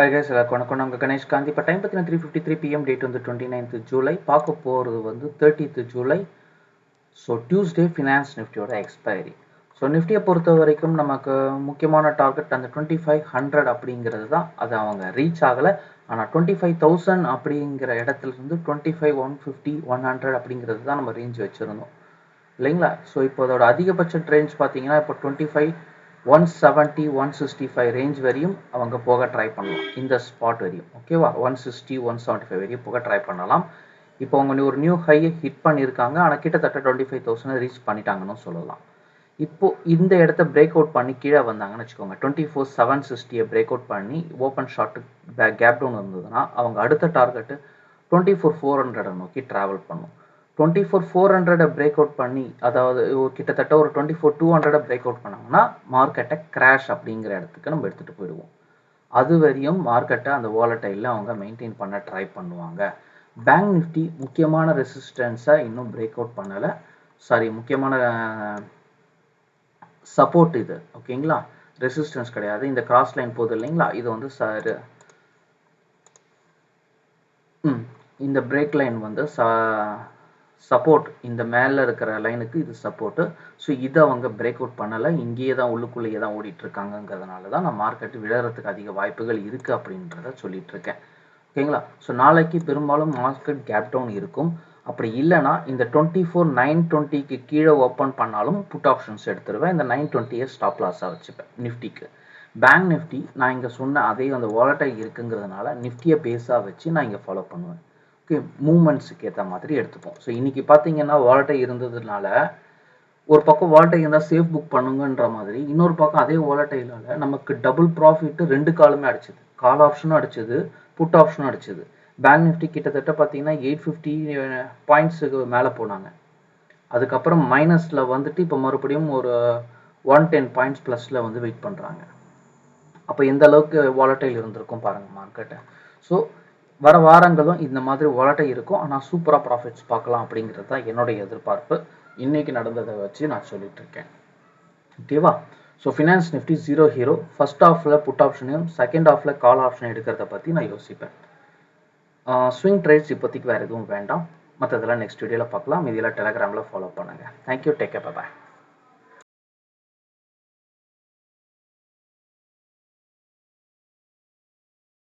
Hi guys எல்லாருக்கும் வணக்கம். நாங்கள் கணேஷ் காந்தி. இப்போ டைம் பார்த்தீங்கன்னா three fifty three PM date வந்து டுவெண்ட்டி நைன்த் ஜூலை பார்க்க போகிறது வந்து thirtieth July so Tuesday finance நிஃப்டியோட எக்ஸ்பைரி ஸோ நிஃப்டியை பொறுத்த வரைக்கும் நமக்கு முக்கியமான டார்கெட் அந்த டுவெண்ட்டி ஃபைவ் ஹண்ட்ரட் அப்படிங்கிறது தான். அது அவங்க ரீச் ஆகலை. ஆனால் டுவெண்ட்டி ஃபைவ் தௌசண்ட் அப்படிங்கிற இடத்துல இருந்து twenty five one fifty one hundred அப்படிங்கிறது தான் நம்ம ரேஞ்ச் வச்சுருந்தோம். இல்லைங்களா? ஸோ இப்போ அதோட அதிகபட்ச ரேஞ்ச் பார்த்தீங்கன்னா இப்போ twenty five one seventy one sixty five range வரையும் அவங்க போக ட்ரை பண்ணலாம். இந்த ஸ்பாட் வரையும். ஓகேவா one sixty one seventy five வரையும் போக ட்ரை பண்ணலாம். இப்போ அவங்க ஒரு நியூ ஹையை ஹிட் பண்ணியிருக்காங்க ஆனால் கிட்டத்தட்ட டுவெண்ட்டி ஃபைவ் தௌசண்ட் ரீச் பண்ணிட்டாங்கன்னு சொல்லலாம். இப்போ இந்த இடத்த பிரேக் அவுட் பண்ணி கீழே வந்தாங்கன்னு வச்சுக்கோங்க. டுவெண்ட்டி ஃபோர் செவன் சிக்ஸ்டியை பிரேக் அவுட் பண்ணி open short back gap down இருந்ததுன்னா அவங்க அடுத்த டார்கெட்டு டுவெண்ட்டி ஃபோர் ஃபோர் ஹண்ட்ரடை நோக்கி ட்ராவல் பண்ணும். டுவெண்ட்டி ஃபோர் ஃபோர் ஹண்ட்ரடை பிரேக் அவுட் பண்ணி அதாவது ஒரு கிட்டத்தட்ட ஒரு டுவெண்ட்டி ஃபோர் டூ ஹண்ட்ரடை பிரேக் அவுட் பண்ணாங்கன்னா மார்க்கெட்டை கிராஷ் அப்படிங்கிற இடத்துக்கு நம்ம எடுத்துகிட்டு போயிடுவோம். அது வரையும் மார்க்கெட்டை அந்த வாலட்டைலில் அவங்க மெயின்டைன் பண்ண ட்ரை பண்ணுவாங்க. பேங்க் நிஃப்டி முக்கியமான ரெசிஸ்டன்ஸை இன்னும் பிரேக் அவுட் பண்ணலை. சாரி முக்கியமான சப்போர்ட் இது ஓகேங்களா ரெசிஸ்டன்ஸ் கிடையாது. இந்த கிராஸ் லைன் போகுது இல்லைங்களா? இது வந்து சார் இந்த பிரேக் லைன் வந்து ச சப்போர்ட் இந்த மேலே இருக்கிற லைனுக்கு இது சப்போர்ட்டு ஸோ இதை அவங்க பிரேக் அவுட் பண்ணலை. இங்கேயே தான் உள்ளுக்குள்ளேயே தான் ஓடிட்டு இருக்காங்கங்கிறதுனால தான் நான் மார்க்கெட் விழறதுக்கு அதிக வாய்ப்புகள் இருக்குது அப்படின்றத சொல்லிட்டு இருக்கேன். ஓகேங்களா ஸோ நாளைக்கு பெரும்பாலும் மார்க்கெட் கேப் டவுன் இருக்கும். அப்படி இல்லைனா இந்த டுவெண்ட்டி ஃபோர் நைன் டுவெண்ட்டிக்கு கீழே ஓப்பன் பண்ணாலும் புட் ஆப்ஷன்ஸ் எடுத்துருவேன். இந்த நைன் டுவெண்ட்டியை ஸ்டாப் லாஸாக வச்சுப்பேன் நிஃப்டிக்கு. பேங்க் நிஃப்டி நான் இங்கே சொன்ன அதே அந்த வாலட்டை இருக்குங்கிறதுனால நிஃப்டியை பேஸாக வச்சு நான் இங்கே ஃபாலோ பண்ணுவேன். மார்க்கெட்டுக்கு மூமெண்ட்ஸுக்கு ஏற்ற மாதிரி எடுத்துப்போம். ஸோ இன்றைக்கி பார்த்தீங்கன்னா வாலட்டை இருந்ததுனால ஒரு பக்கம் வாலட்டை இருந்தால் சேஃப் புக் பண்ணுங்கன்ற மாதிரி இன்னொரு பக்கம் அதே வாலட்டையிலால நமக்கு டபுள் ப்ராஃபிட்டு ரெண்டு காலுமே அடிச்சது. கால் ஆப்ஷனும் அடிச்சது புட் ஆப்ஷனும் அடிச்சது. பேங்க் நிஃப்டி கிட்டத்தட்ட பார்த்தீங்கன்னா எயிட் ஃபிஃப்டி பாயிண்ட்ஸுக்கு மேலே போனாங்க. அதுக்கப்புறம் மைனஸில் வந்துட்டு இப்போ மறுபடியும் ஒரு ஒன் டென் பாயிண்ட்ஸ் ப்ளஸில் வந்து வெயிட் பண்ணுறாங்க அப்போ எந்த அளவுக்கு வாலட்டைல் இருந்திருக்கும் பாருங்கள் மார்க்கெட்டை ஸோ வர வாரங்களும் இந்த மாதிரி வாலட்டை இருக்கும். ஆனால் சூப்பராக ப்ராஃபிட்ஸ் பார்க்கலாம் அப்படிங்கிறது தான் என்னுடைய எதிர்பார்ப்பு. இன்னைக்கு நடந்ததை வச்சு நான் சொல்லிட்டு இருக்கேன். ஓகேவா so finance Nifty zero hero first ஆஃபில் புட் ஆப்ஷனையும் செகண்ட் ஆஃபில் கால் ஆப்ஷன் எடுக்கிறத பற்றி நான் யோசிப்பேன். ஸ்விங் ட்ரேட்ஸ் இப்போதைக்கு வேறு எதுவும் வேண்டாம். மற்றதெல்லாம் நெக்ஸ்ட் வீடியோவில் பார்க்கலாம். இதெல்லாம் டெலகிராமில் ஃபாலோ பண்ணுங்கள் தேங்க்யூ டேக் கேர் பாய்